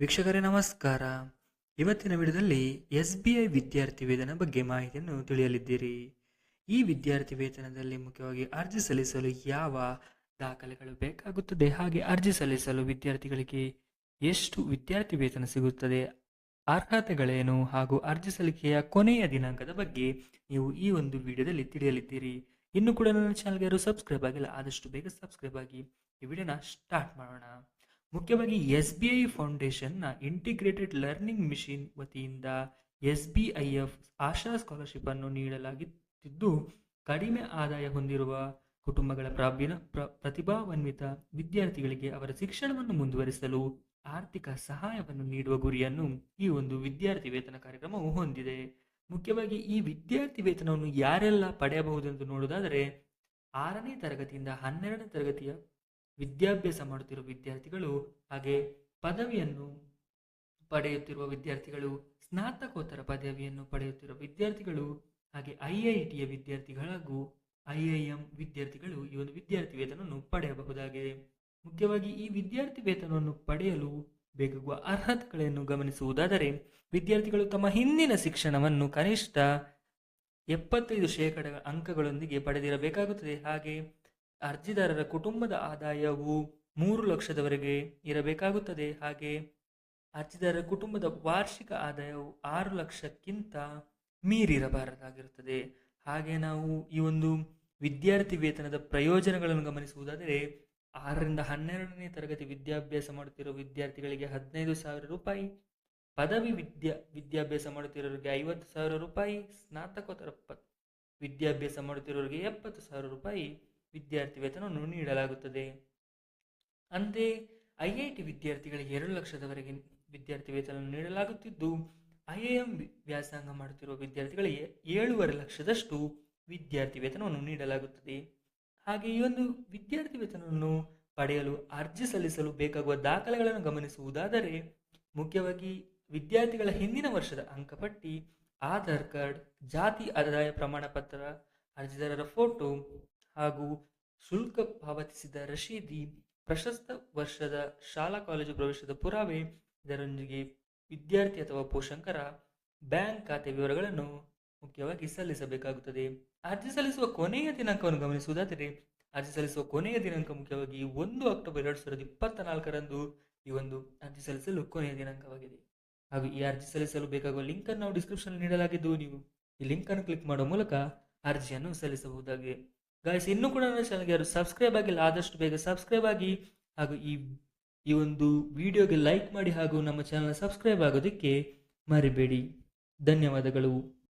ವೀಕ್ಷಕರೇ ನಮಸ್ಕಾರ. ಇವತ್ತಿನ ವಿಡಿಯೋದಲ್ಲಿ ಎಸ್ ಬಿ ಐ ವಿದ್ಯಾರ್ಥಿ ವೇತನ ಬಗ್ಗೆ ಮಾಹಿತಿಯನ್ನು ತಿಳಿಯಲಿದ್ದೀರಿ. ಈ ವಿದ್ಯಾರ್ಥಿ ವೇತನದಲ್ಲಿ ಮುಖ್ಯವಾಗಿ ಅರ್ಜಿ ಸಲ್ಲಿಸಲು ಯಾವ ದಾಖಲೆಗಳು ಬೇಕಾಗುತ್ತದೆ ಹಾಗೆ ಅರ್ಜಿ ಸಲ್ಲಿಸಲು ವಿದ್ಯಾರ್ಥಿಗಳಿಗೆ ಎಷ್ಟು ವಿದ್ಯಾರ್ಥಿ ವೇತನ ಸಿಗುತ್ತದೆ, ಅರ್ಹತೆಗಳೇನು ಹಾಗೂ ಅರ್ಜಿ ಸಲ್ಲಿಕೆಯ ಕೊನೆಯ ದಿನಾಂಕದ ಬಗ್ಗೆ ನೀವು ಈ ಒಂದು ವಿಡಿಯೋದಲ್ಲಿ ತಿಳಿಯಲಿದ್ದೀರಿ. ಇನ್ನು ಕೂಡ ನನ್ನ ಚಾನಲ್ಗೆ ಯಾರು ಸಬ್ಸ್ಕ್ರೈಬ್ ಆಗಿಲ್ಲ, ಆದಷ್ಟು ಬೇಗ ಸಬ್ಸ್ಕ್ರೈಬ್ ಆಗಿ ಈ ವಿಡಿಯೋನ ಸ್ಟಾರ್ಟ್ ಮಾಡೋಣ. ಮುಖ್ಯವಾಗಿ ಎಸ್ ಬಿ ಐ ಫೌಂಡೇಶನ್ನ ಇಂಟಿಗ್ರೇಟೆಡ್ ಲರ್ನಿಂಗ್ ಮಿಷಿನ್ ವತಿಯಿಂದ S B I F Asha scholarship ಅನ್ನು ನೀಡಲಾಗಿದ್ದು ಕಡಿಮೆ ಆದಾಯ ಹೊಂದಿರುವ ಕುಟುಂಬಗಳ ಪ್ರಾಬೀನ ಪ್ರ ವಿದ್ಯಾರ್ಥಿಗಳಿಗೆ ಅವರ ಶಿಕ್ಷಣವನ್ನು ಮುಂದುವರಿಸಲು ಆರ್ಥಿಕ ಸಹಾಯವನ್ನು ನೀಡುವ ಗುರಿಯನ್ನು ಈ ಒಂದು ವಿದ್ಯಾರ್ಥಿ ವೇತನ ಕಾರ್ಯಕ್ರಮವು ಹೊಂದಿದೆ. ಮುಖ್ಯವಾಗಿ ಈ ವಿದ್ಯಾರ್ಥಿ ವೇತನವನ್ನು ಯಾರೆಲ್ಲ ಪಡೆಯಬಹುದೆಂದು ನೋಡುವುದಾದರೆ, ಆರನೇ ತರಗತಿಯಿಂದ ಹನ್ನೆರಡನೇ ತರಗತಿಯ ವಿದ್ಯಾಭ್ಯಾಸ ಮಾಡುತ್ತಿರುವ ವಿದ್ಯಾರ್ಥಿಗಳು ಹಾಗೆ ಪದವಿಯನ್ನು ಪಡೆಯುತ್ತಿರುವ ವಿದ್ಯಾರ್ಥಿಗಳು, ಸ್ನಾತಕೋತ್ತರ ಪದವಿಯನ್ನು ಪಡೆಯುತ್ತಿರುವ ವಿದ್ಯಾರ್ಥಿಗಳು, ಹಾಗೆ ಐ ಐ ಟಿಯ ವಿದ್ಯಾರ್ಥಿಗಳು ಹಾಗೂ ಐ ಐ ಎಂ ವಿದ್ಯಾರ್ಥಿಗಳು ಈ ಒಂದು ವಿದ್ಯಾರ್ಥಿ ವೇತನವನ್ನು ಪಡೆಯಬಹುದಾಗಿದೆ. ಮುಖ್ಯವಾಗಿ ಈ ವಿದ್ಯಾರ್ಥಿ ವೇತನವನ್ನು ಪಡೆಯಲು ಬೇಕಾಗುವ ಅರ್ಹತೆಗಳನ್ನು ಗಮನಿಸುವುದಾದರೆ, ವಿದ್ಯಾರ್ಥಿಗಳು ತಮ್ಮ ಹಿಂದಿನ ಶಿಕ್ಷಣವನ್ನು ಕನಿಷ್ಠ ಎಪ್ಪತ್ತೈದು ಶೇಕಡ ಅಂಕಗಳೊಂದಿಗೆ ಪಡೆದಿರಬೇಕಾಗುತ್ತದೆ. ಹಾಗೆ ಅರ್ಜಿದಾರರ ಕುಟುಂಬದ ಆದಾಯವು ಮೂರು ಲಕ್ಷದವರೆಗೆ ಇರಬೇಕಾಗುತ್ತದೆ. ಹಾಗೆ ಅರ್ಜಿದಾರರ ಕುಟುಂಬದ ವಾರ್ಷಿಕ ಆದಾಯವು ಆರು ಲಕ್ಷಕ್ಕಿಂತ ಮೀರಿರಬಾರದಾಗಿರುತ್ತದೆ. ಹಾಗೆ ನಾವು ಈ ಒಂದು ವಿದ್ಯಾರ್ಥಿ ವೇತನದ ಪ್ರಯೋಜನಗಳನ್ನು ಗಮನಿಸುವುದಾದರೆ, ಆರರಿಂದ ಹನ್ನೆರಡನೇ ತರಗತಿ ವಿದ್ಯಾಭ್ಯಾಸ ಮಾಡುತ್ತಿರುವ ವಿದ್ಯಾರ್ಥಿಗಳಿಗೆ ಹದಿನೈದು ಸಾವಿರ ರೂಪಾಯಿ, ಪದವಿ ವಿದ್ಯಾ, ವಿದ್ಯಾಭ್ಯಾಸ ಮಾಡುತ್ತಿರೋರಿಗೆ ಐವತ್ತು ಸಾವಿರ ರೂಪಾಯಿ, ಸ್ನಾತಕೋತ್ತರ ವಿದ್ಯಾಭ್ಯಾಸ ಮಾಡುತ್ತಿರೋರಿಗೆ ಎಪ್ಪತ್ತು ಸಾವಿರ ರೂಪಾಯಿ ವಿದ್ಯಾರ್ಥಿ ವೇತನವನ್ನು ನೀಡಲಾಗುತ್ತದೆ. ಅಂತೆ, ಐ ಐ ಟಿ ವಿದ್ಯಾರ್ಥಿಗಳಿಗೆ ಎರಡು ಲಕ್ಷದವರೆಗೆ ವಿದ್ಯಾರ್ಥಿ ವೇತನ ನೀಡಲಾಗುತ್ತಿದ್ದು, ಐ ಐ ಎಂ ವ್ಯಾಸಂಗ ಮಾಡುತ್ತಿರುವ ವಿದ್ಯಾರ್ಥಿಗಳಿಗೆ ಏಳೂವರೆ ಲಕ್ಷದಷ್ಟು ವಿದ್ಯಾರ್ಥಿ ವೇತನವನ್ನು ನೀಡಲಾಗುತ್ತದೆ. ಹಾಗೆ ಈ ಒಂದು ವಿದ್ಯಾರ್ಥಿ ವೇತನವನ್ನು ಪಡೆಯಲು ಅರ್ಜಿ ಸಲ್ಲಿಸಲು ಬೇಕಾಗುವ ದಾಖಲೆಗಳನ್ನು ಗಮನಿಸುವುದಾದರೆ, ಮುಖ್ಯವಾಗಿ ವಿದ್ಯಾರ್ಥಿಗಳ ಹಿಂದಿನ ವರ್ಷದ ಅಂಕಪಟ್ಟಿ ಆಧಾರ್ ಕಾರ್ಡ್, ಜಾತಿ ಆದಾಯ ಪ್ರಮಾಣ ಪತ್ರ ಅರ್ಜಿದಾರರ ಫೋಟೋ ಹಾಗೂ ಶುಲ್ಕ ಪಾವತಿಸಿದ ರಶೀದಿ ಪ್ರಶಸ್ತ ವರ್ಷದ ಶಾಲಾ ಕಾಲೇಜು ಪ್ರವೇಶದ ಪುರಾವೆ, ಇದರೊಂದಿಗೆ ವಿದ್ಯಾರ್ಥಿ ಅಥವಾ ಪೋಷಕರ ಬ್ಯಾಂಕ್ ಖಾತೆ ವಿವರಗಳನ್ನು ಮುಖ್ಯವಾಗಿ ಸಲ್ಲಿಸಬೇಕಾಗುತ್ತದೆ. ಅರ್ಜಿ ಸಲ್ಲಿಸುವ ಕೊನೆಯ ದಿನಾಂಕವನ್ನು ಗಮನಿಸುವುದಾದರೆ, ಅರ್ಜಿ ಸಲ್ಲಿಸುವ ಕೊನೆಯ ದಿನಾಂಕ ಮುಖ್ಯವಾಗಿ ಒಂದು ಅಕ್ಟೋಬರ್ ಎರಡು ಸಾವಿರದ ಇಪ್ಪತ್ತ ನಾಲ್ಕರಂದು ಈ ಒಂದು ಅರ್ಜಿ ಸಲ್ಲಿಸಲು ಕೊನೆಯ ದಿನಾಂಕವಾಗಿದೆ. ಹಾಗೂ ಈ ಅರ್ಜಿ ಸಲ್ಲಿಸಲು ಬೇಕಾಗುವ ಲಿಂಕ್ ಅನ್ನು ನಾವು ಡಿಸ್ಕ್ರಿಪ್ಷನ್ ನೀಡಲಾಗಿದ್ದು, ನೀವು ಈ ಲಿಂಕ್ ಅನ್ನು ಕ್ಲಿಕ್ ಮಾಡುವ ಮೂಲಕ ಅರ್ಜಿಯನ್ನು ಸಲ್ಲಿಸಬಹುದಾಗಿದೆ. ಗಾಯ್ಸ್ ಇನ್ನೂ ಕೂಡ ನನ್ನ ಚಾನಲ್ಗೆ ಯಾರು ಸಬ್ಸ್ಕ್ರೈಬ್ ಆಗಿಲ್ಲ, ಆದಷ್ಟು ಬೇಗ ಸಬ್ಸ್ಕ್ರೈಬ್ ಆಗಿ ಹಾಗೂ ಈ ಈ ಒಂದು ವಿಡಿಯೋಗೆ ಲೈಕ್ ಮಾಡಿ ಹಾಗೂ ನಮ್ಮ ಚಾನಲ್ ಸಬ್ಸ್ಕ್ರೈಬ್ ಆಗೋದಕ್ಕೆ ಮರಿಬೇಡಿ. ಧನ್ಯವಾದಗಳು.